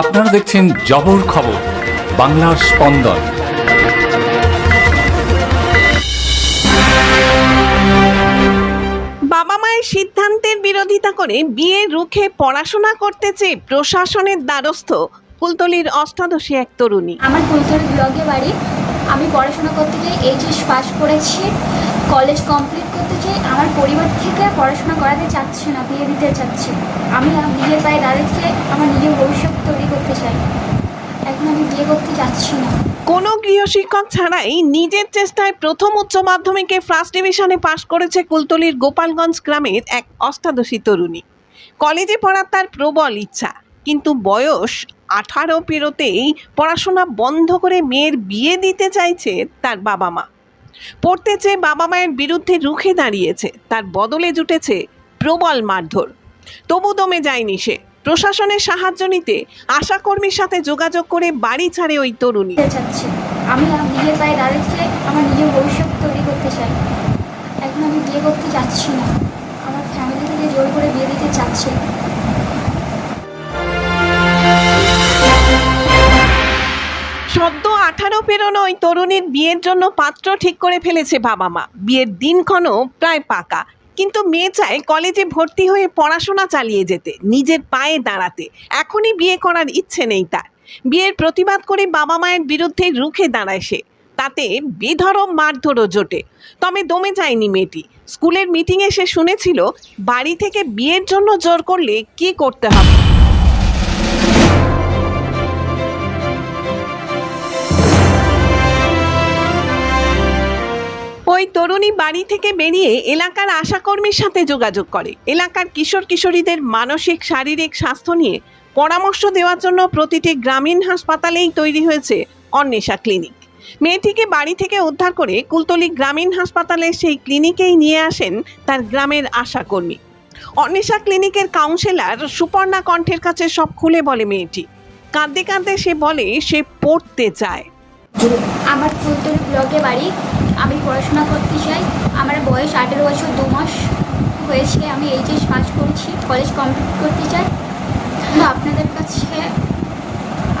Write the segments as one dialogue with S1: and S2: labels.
S1: আপনারা দেখছেন জবর খবর বাংলার স্পন্দন।
S2: বাবা মায়ের সিদ্ধান্তের বিরোধিতা করে বিয়ে রুখে পড়াশোনা করতে চেয়ে প্রশাসনের দ্বারস্থ ফুলতলির অষ্টাদশী এক তরুণী।
S3: আমার কুলতলি ব্লগে বাড়ি। আমি পড়াশোনা করতে গিয়ে এইচএস পাস করেছি। কলেজ কমপ্লিট করতে চাই আমার পরিবার থেকে পড়াশোনা করাতে চাচ্ছে না, বিয়ে দিতে চাচ্ছে। আমি নিজের পায়ে দাঁড়াতে আমার নিজের ভবিষ্যৎ তৈরি করতে চাই। এখন আমি বিয়ে করতে চাচ্ছি না।
S2: কোনো গৃহশিক্ষক ছাড়াই নিজের চেষ্টায় প্রথম উচ্চ মাধ্যমিকে ফার্স্ট ডিভিশনে পাশ করেছে কুলতলির গোপালগঞ্জ গ্রামের এক অষ্টাদশী তরুণী। কলেজে পড়ার তার প্রবল ইচ্ছা, কিন্তু বয়স আঠারো পেরোতেই পড়াশোনা বন্ধ করে মেয়ের বিয়ে দিতে চাইছে তার বাবা মা পড়তে চেয়ে বাবা মায়ের বিরুদ্ধে রুখে দাঁড়িয়েছে। তার বদলে জুটেছে প্রবল মারধর। তবু দমে যায়নি সে। প্রশাসনের সাহায্য নিতে আশাকর্মীর সাথে যোগাযোগ করে বাড়ি ছাড়ে ওই তরুণী।
S3: আমি নিজের পায়ে দাঁড়াতে আমার নিজের ভবিষ্যৎ তৈরি করতে চাই। এখন আমি বিয়ে করতে চাচ্ছি না। আমার ফ্যামিলি থেকে জোর করে বিয়ে দিতে চাচ্ছে
S2: আঠারো পেরোনো ওই তরুণীর বিয়ের জন্য পাত্র ঠিক করে ফেলেছে বাবা মা বিয়ের দিনক্ষণও প্রায় পাকা। কিন্তু মেয়ে চায় কলেজে ভর্তি হয়ে পড়াশোনা চালিয়ে যেতে, নিজের পায়ে দাঁড়াতে। এখনই বিয়ে করার ইচ্ছে নেই তার। বিয়ের প্রতিবাদ করে বাবা মায়ের বিরুদ্ধে রুখে দাঁড়ায় সে। তাতে বেধরম মারধরও জোটে। তবে দমে যায়নি মেয়েটি। স্কুলের মিটিংয়ে সে শুনেছিল, বাড়ি থেকে বিয়ের জন্য জোর করলে কি করতে হবে? ওই তরুণী বাড়ি থেকে বেরিয়ে এলাকার আশাকর্মীর সাথে যোগাযোগ করে। এলাকার কিশোর কিশোরীদের মানসিক, শারীরিক স্বাস্থ্য নিয়ে পরামর্শ দেওয়ার জন্য প্রতিটি গ্রামীণ হাসপাতালেই তৈরি হয়েছে অন্বেষা ক্লিনিক। মেয়েটিকে বাড়ি থেকে উদ্ধার করে কুলতলি গ্রামীণ হাসপাতালে সেই ক্লিনিকেই নিয়ে আসেন তার গ্রামের আশাকর্মী। অন্বেষা ক্লিনিকের কাউন্সিলর সুপর্ণা কণ্ঠের কাছে সব খুলে বলে মেয়েটি। কাঁদতে কাঁদতে সে বলে, সে পড়তে চায়।
S3: আমার ফুলতলি ব্লকে বাড়ি। আমি পড়াশোনা করতে চাই। আমার বয়স আঠেরো বছর, দু মাস হয়েছে। আমি এইচএস পাস করেছি, কলেজ কমপ্লিট করতে চাই। তো আপনাদের কাছে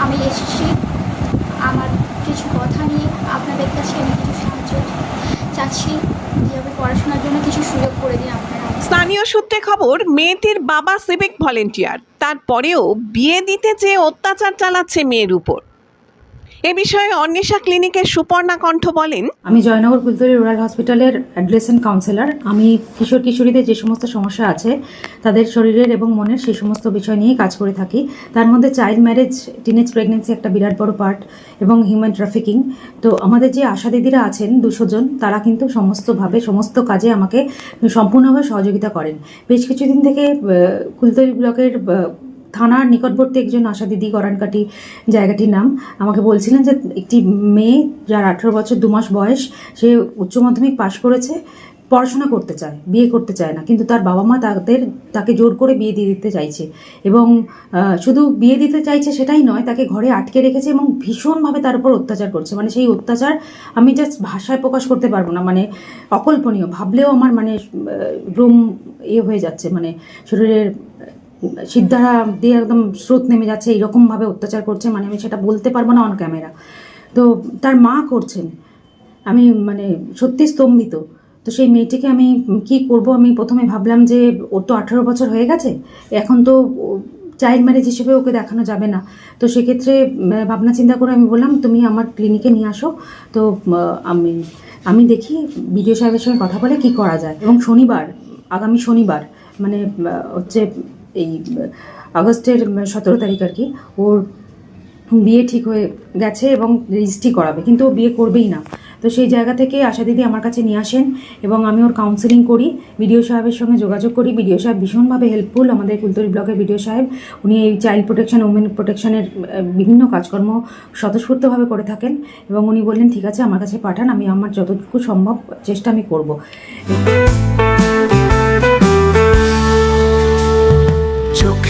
S3: আমি এসেছি। আমার কিছু কথা নিয়ে আপনাদের কাছে আমি কিছু সাহায্য চাচ্ছি। যে আমি পড়াশোনার জন্য কিছু সুযোগ করে দিন
S2: স্থানীয় সূত্রে খবর, মেয়েটির বাবা সিভিক ভলেন্টিয়ার তারপরেও বিয়ে দিতে যে অত্যাচার চালাচ্ছে মেয়ের উপর। এ বিষয়ে অন্বেষা ক্লিনিকের সুপর্ণা কণ্ঠ বলেন,
S4: আমি জয়নগর কুলতলি রুরাল হসপিটালের অ্যাডলেসেন্ট কাউন্সিলর। আমি কিশোর কিশোরীদের যে সমস্ত সমস্যা আছে, তাদের শরীরের এবং মনের সেই সমস্ত বিষয় নিয়েই কাজ করে থাকি। তার মধ্যে চাইল্ড ম্যারেজ, টিনেজ প্রেগনেন্সি একটা বিরাট বড় পার্ট এবং হিউম্যান ট্রাফিকিং। তো আমাদের যে আশা দিদিরা আছেন দুশো জন, তারা কিন্তু সমস্তভাবে, সমস্ত কাজে আমাকে সম্পূর্ণভাবে সহযোগিতা করেন। বেশ কিছুদিন থেকে কুলতলি ব্লকের থানার নিকটবর্তী একজন আশা দিদি গরানকাটি জায়গাটির নাম, আমাকে বলছিলেন যে একটি মেয়ে যার আঠেরো বছর দু মাস বয়স, সে উচ্চ মাধ্যমিক পাশ করেছে, পড়াশোনা করতে চায়, বিয়ে করতে চায় না, কিন্তু তার বাবা মা তাদের, তাকে জোর করে বিয়ে দিয়ে দিতে চাইছে এবং শুধু বিয়ে দিতে চাইছে সেটাই নয়, তাকে ঘরে আটকে রেখেছে এবং ভীষণভাবে তার উপর অত্যাচার করছে। মানে সেই অত্যাচার আমি জাস্ট ভাষায় প্রকাশ করতে পারব না মানে অকল্পনীয়, ভাবলেও আমার মানে রুম ইয়ে হয়ে যাচ্ছে মানে শরীরের সিদ্ধারা দিয়ে একদম স্রোত নেমে যাচ্ছে, এইরকমভাবে অত্যাচার করছে মানে আমি সেটা বলতে পারব না অন ক্যামেরা তো তার মা করছেন। আমি মানে সত্যি স্তম্ভিত। তো সেই মেয়েটিকে আমি কি করব? আমি প্রথমে ভাবলাম যে ওর তো আঠারো বছর হয়ে গেছে, এখন তো চাইল্ড ম্যারেজ হিসেবে ওকে দেখানো যাবে না। তো সেক্ষেত্রে ভাবনা চিন্তা করে আমি বললাম, তুমি আমার ক্লিনিকে নিয়ে আসো। তো আমি আমি দেখি বিডিও সাহেবের সঙ্গে কথা বলে কি করা যায়। এবং শনিবার, আগামী শনিবার মানে হচ্ছে এই আগস্টের সতেরো তারিখ আর কি, ওর বিয়ে ঠিক হয়ে গেছে এবং রেজিস্ট্রি করাবে, কিন্তু ও বিয়ে করবেই না। তো সেই জায়গা থেকে আশা দিদি আমার কাছে নিয়ে আসেন এবং আমি ওর কাউন্সিলিং করি, বিডিও সাহেবের সঙ্গে যোগাযোগ করি। বিডিও সাহেব ভীষণভাবে হেল্পফুল আমাদের কুলতলি ব্লকের বিডিও সাহেব। উনি এই চাইল্ড প্রোটেকশন উমেন প্রোটেকশনের বিভিন্ন কাজকর্ম স্বতঃস্ফূর্তভাবে করে থাকেন এবং উনি বললেন, ঠিক আছে, আমার কাছে পাঠান, আমি আমার যতটুকু সম্ভব চেষ্টা আমি করব।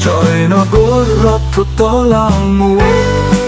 S5: trời nó cố rót thuốc tố lòng mùa.